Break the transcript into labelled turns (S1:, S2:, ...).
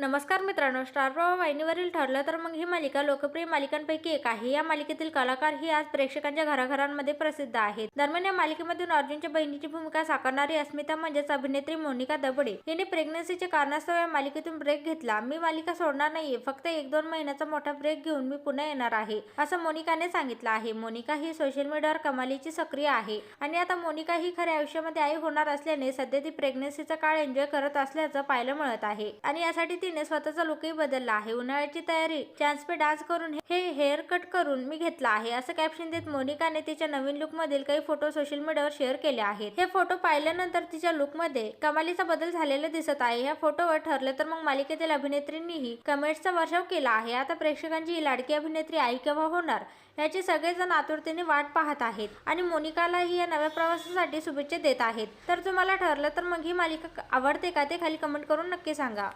S1: नमस्कार मित्रांनो स्टार प्रवाह वाहिनीवरील ठरलं तर मग ही मालिका लोकप्रिय मालिकांपैकी एक आहे. या मालिकेतील कलाकार ही आज प्रेक्षकांच्या घराघरांमध्ये प्रसिद्ध आहेत. दरम्यान या मालिकेमधून अर्जुनच्या बहिणीची भूमिका साकारणारी अस्मिता म्हणजेच अभिनेत्री मोनिका दबडे हिने प्रेग्नन्सीचे कारणास्तव या मालिकेतून ब्रेक घेतला. मी मालिका सोडणार नाहीये फक्त एक दोन महिन्याचा मोठा ब्रेक घेऊन मी पुन्हा येणार आहे असं मोनिकाने सांगितलं आहे. मोनिका ही सोशल मीडियावर कमालीची सक्रिय आहे आणि आता मोनिका ही खऱ्या आयुष्यामध्ये आई होणार असल्याने सध्या ती प्रेग्नन्सीचा काळ एन्जॉय करत असल्याचं पाहायला मिळत आहे. आणि यासाठी ती तिने स्वतःचा लुकही बदलला आहे. उन्हाळ्याची तयारी चान्स पे डान्स करून हे हेअर कट करून मी घेतला आहे. असं कॅप्शन देत मोनिकाने तिच्या नवीन लुक मधील काही फोटो सोशल मीडियावर शेअर केले आहेत. हे फोटो पाहिल्यानंतर तिच्या लुकमध्ये कमालीचा बदल झालेला दिसत आहे. या फोटोवर ठरलं तर मग मालिकेतील अभिनेत्रींनीही कमेंट्सचा वर्षाव केला आहे. आता प्रेक्षकांची ही लाडकी अभिनेत्री आई केव्हा होणार याची सगळेजण आतुरतेने वाट पाहत आहेत आणि मोनिकालाही या नव्या प्रवासासाठी शुभेच्छा देत आहेत. तर तुम्हाला ठरलं तर मग ही मालिका आवडते का ते खाली कमेंट करून नक्की सांगा.